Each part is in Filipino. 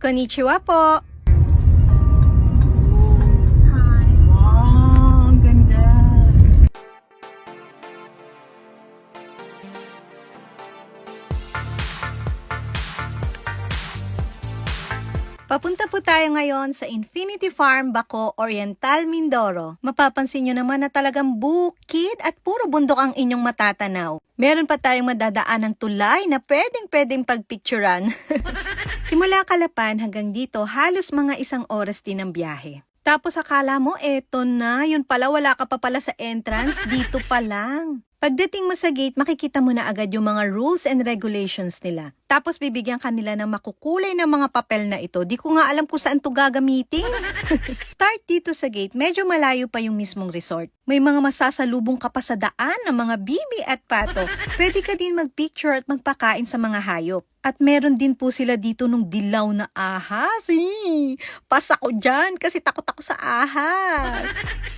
Konnichiwa po. Wow, ang ganda. Papunta po tayo ngayon sa Infinity Farm, Baco, Oriental, Mindoro. Mapapansin nyo naman na talagang bukid at puro bundok ang inyong matatanaw. Meron pa tayong madadaan ng tulay na pwedeng-pwedeng pagpicturan. Simula Kalapan hanggang dito, halos mga isang oras din ang biyahe. Tapos akala mo, eto na, yun pala wala ka pa pala sa entrance, dito pa lang. Pagdating mo sa gate, makikita mo na agad yung mga rules and regulations nila. Tapos bibigyan kanila ng makukulay na mga papel na ito. Di ko nga alam kung saan to gagamitin. Start dito sa gate, medyo malayo pa yung mismong resort. May mga masasalubong ka pa sa daan ng mga bibi at pato. Pwede ka din magpicture at magpakain sa mga hayop. At meron din po sila dito nung dilaw na ahas. Eh, pas ako dyan kasi takot ako sa ahas.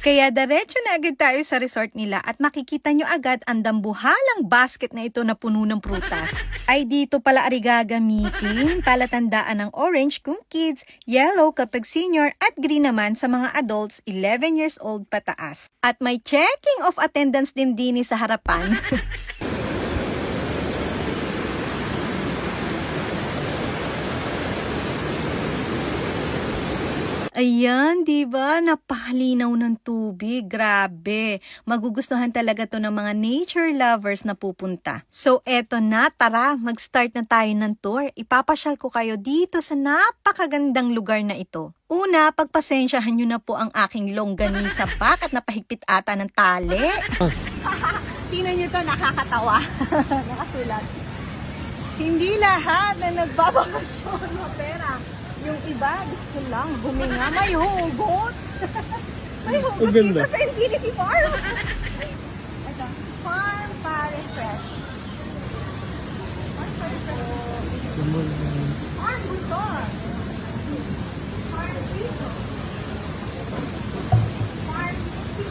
Kaya diretso na agad tayo sa resort nila at makikita nyo agad ang dambuhalang basket na ito na puno ng prutas. Ay dito pala ari gagamitin, palatandaan ng orange kung kids, yellow kapag senior at green naman sa mga adults 11 years old pataas. At may checking of attendance din din sa harapan. Ayan, di ba? Napalinaw ng tubig. Grabe. Magugustuhan talaga to ng mga nature lovers na pupunta. So, eto na. Tara, mag-start na tayo ng tour. Ipapasyal ko kayo dito sa napakagandang lugar na ito. Una, pagpasensyahan nyo na po ang aking longganisa back at napahigpit ata ng tali. Tingnan nyo to, nakakatawa. Nakasulat. Hindi lahat na nagbabakasyon mapera. Yung iba, gusto lang huminga. May hugot. May hugot Ang ganda. dito sa Infinity Farm. Ito, Farm Pare Fresh. Farm Pare Fresh. Farm Buson. Farm Dito. Farm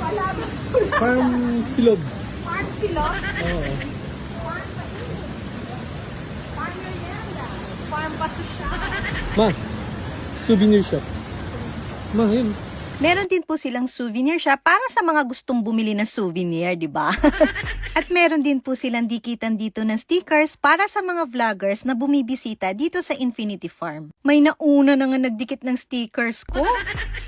Wala ba sulat? Farm silog. Farm Silog. Oo. Farm Painit. Farm Merienda. Farm. Ma, souvenir shop. Ma, yun. Meron din po silang souvenir shop para sa mga gustong bumili ng souvenir, di ba? At meron din po silang dikitan dito ng stickers para sa mga vloggers na bumibisita dito sa Infinity Farm. May nauna na nga nagdikit ng stickers ko.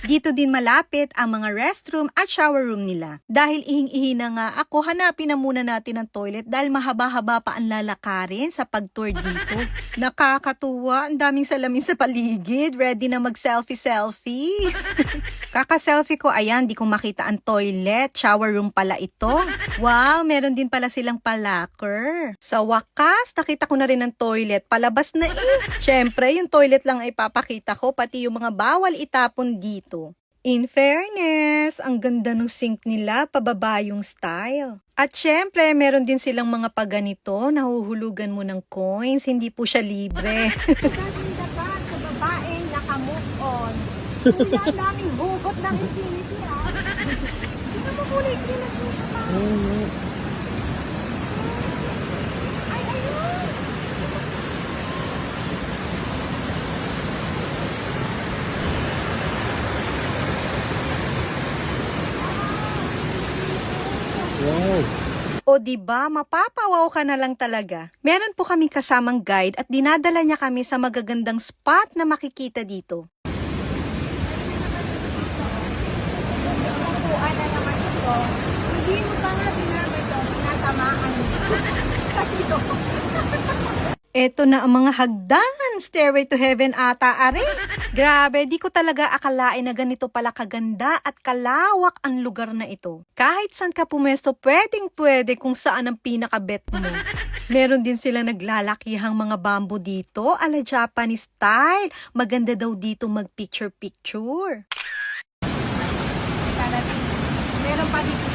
Dito din malapit ang mga restroom at shower room nila. Dahil ihing-ihi na nga ako, hanapin na muna natin ang toilet dahil mahaba-haba pa ang lalakarin sa pag-tour dito. Nakakatuwa, ang daming salamin sa paligid. Ready na mag-selfie-selfie. Kaka-selfie ko, ayan, di ko makita ang toilet. Shower room pala ito. Wow, meron din pala silang palaker. Sa wakas, nakita ko na rin ang toilet. Palabas na eh. Siyempre, yung toilet lang ay papakita ko, pati yung mga bawal itapon dito. In fairness, ang ganda ng sink nila, pababa yung style. At syempre, meron din silang mga paganito, nahuhulugan mo ng coins, hindi po siya libre. Maganda ba sa babaeng nakamove on? Ang daming hugot ng infinity ah. Tingnan mo kulay green na dito pa. Ay, ayun! Wow. O di ba mapapawaw ka na lang talaga. Meron po kaming kasamang guide at dinadala niya kami sa magagandang spot na makikita dito. Hindi mo pa nga dinamay ito, tinatamaan mo. Eto na ang mga hagdan, stairway to heaven ata, are. Grabe, di ko talaga akalain na ganito pala kaganda at kalawak ang lugar na ito. Kahit saan ka pumesto, pwedeng pwede kung saan ang pinakabet mo. Meron din sila naglalakihang mga bamboo dito, ala Japanese style. Maganda daw dito mag-picture-picture. Meron pa dito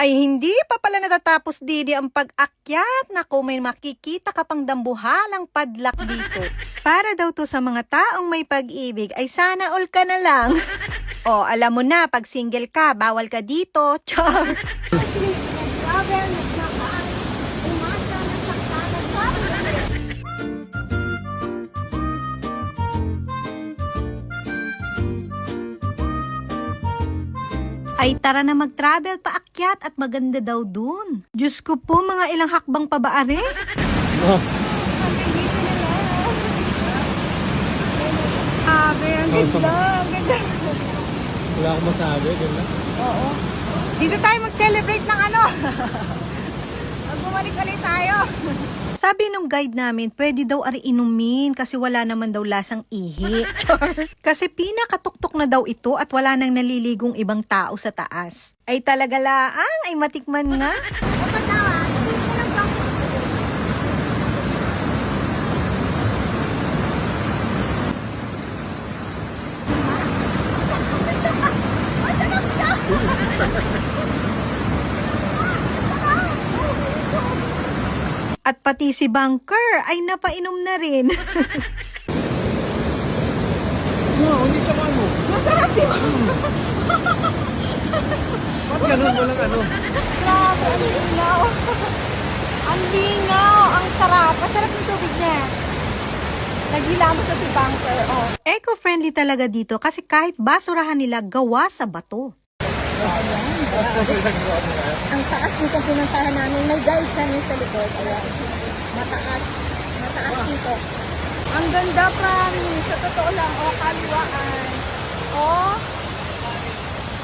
ay hindi pa pala natatapos didi ang pag-akyat. Naku, may makikita ka pang dambuhalang padlak dito. Para daw to sa mga taong may pag-ibig, ay sana all ka na lang. o, alam mo na, pag single ka, bawal ka dito. Char! Ay tara na mag-travel paakyat at maganda daw dun. Diyos ko po, mga ilang hakbang pa ba are? Oh, Sabi, ang sama. ang ganda. wala akong masabi. Ganda. Oo. Dito tayo mag-celebrate ng ano. Bumalik ulit tayo. Sabi nung guide namin, pwede daw ari inumin kasi wala naman daw lasang ihi. Char. kasi pinakatuktok na daw ito at wala nang naliligong ibang tao sa taas. Ay talaga laang, ay matikman nga. At pati si Bunker ay napainom na rin. No, hindi siya ano. Masarap di ba? Ba't ganun? Walang ano. Grabe, ang linaw. ang linaw, ang sarap. Masarap yung tubig niya. Naghila mo sa si Bunker, oh. Eco-friendly talaga dito kasi kahit basurahan nila gawa sa bato. Ang taas nito pinuntahan namin, may guide kami sa likod. Ayan. Mataas. Mataas dito. Ang ganda, promise. Sa totoo lang, oh, kaliwaan. Oh,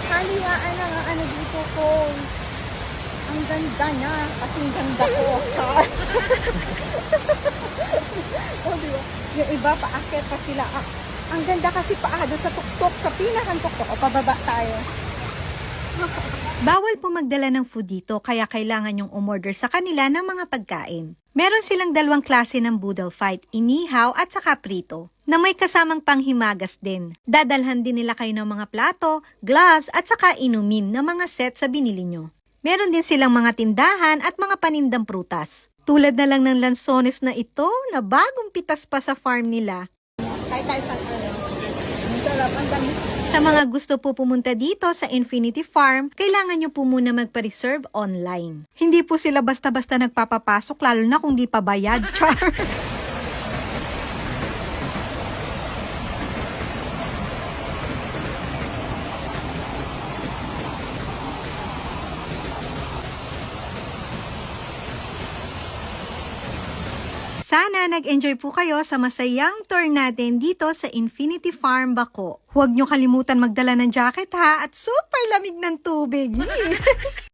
Kaliwaan ang ano dito ko. Ang ganda niya. Kasing ganda ko. Char. oh, di ba? Yung iba, paakyat pa sila. Ah, ang ganda kasi paado sa tuktok, sa pinakang tuktok. O, pababa tayo. Bawal po magdala ng food dito, kaya kailangan yung umorder sa kanila ng mga pagkain. Meron silang dalawang klase ng boodle fight, inihaw at saka prito, na may kasamang panghimagas din. Dadalhan din nila kayo ng mga plato, gloves at saka inumin na mga set sa binili nyo. Meron din silang mga tindahan at mga panindang prutas. Tulad na lang ng lansones na ito na bagong pitas pa sa farm nila. Kahit tayo sa ano. Ang sarap. Ang dami. Sa mga gusto po pumunta dito sa Infinity Farm, kailangan nyo po muna magpa-reserve online. Hindi po sila basta-basta nagpapapasok, lalo na kung di pa bayad. Char! Sana nag-enjoy po kayo sa masayang tour natin dito sa Infinity Farm Bako. Huwag nyo kalimutan magdala ng jacket ha at super lamig ng tubig.